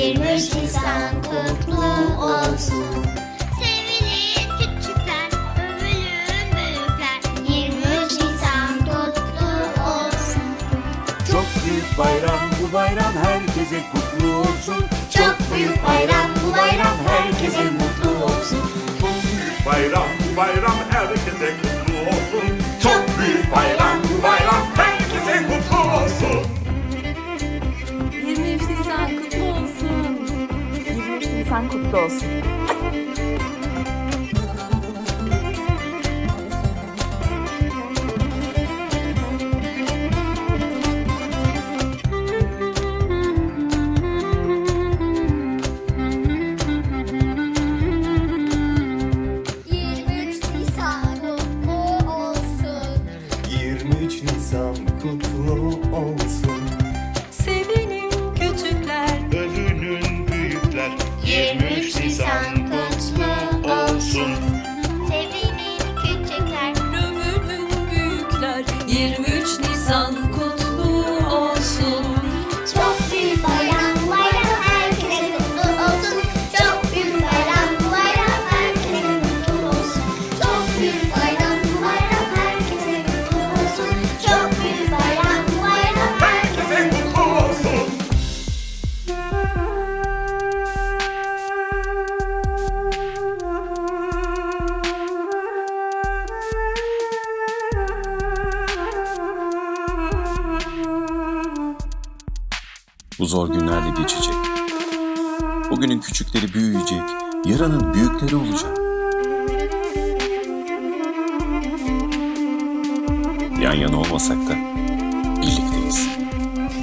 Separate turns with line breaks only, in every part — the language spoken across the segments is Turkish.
23 Nisan kutlu olsun.
Sevinir küçükler, övülür büyükler. 23 Nisan kutlu olsun.
Çok büyük bayram bu bayram herkese kutlu olsun. Çok büyük bayram bu bayram herkese
23 Nisan kutlu olsun.
Nisan kutlu olsun.
23 Nisan kutlu olsun.
Sevinin küçükler.
övünün büyükler.
23 Nisan
Bu zor günler de geçecek. Bugünün küçükleri büyüyecek, yarının büyükleri olacak. Yan yana olmasak da birlikteyiz.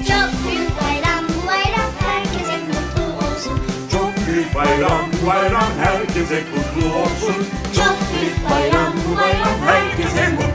Çok büyük bayram bu bayram herkese kutlu olsun.
Çok büyük bayram bu bayram herkese kutlu olsun.
Çok büyük bayram bu bayram
Herkese kutlu olsun.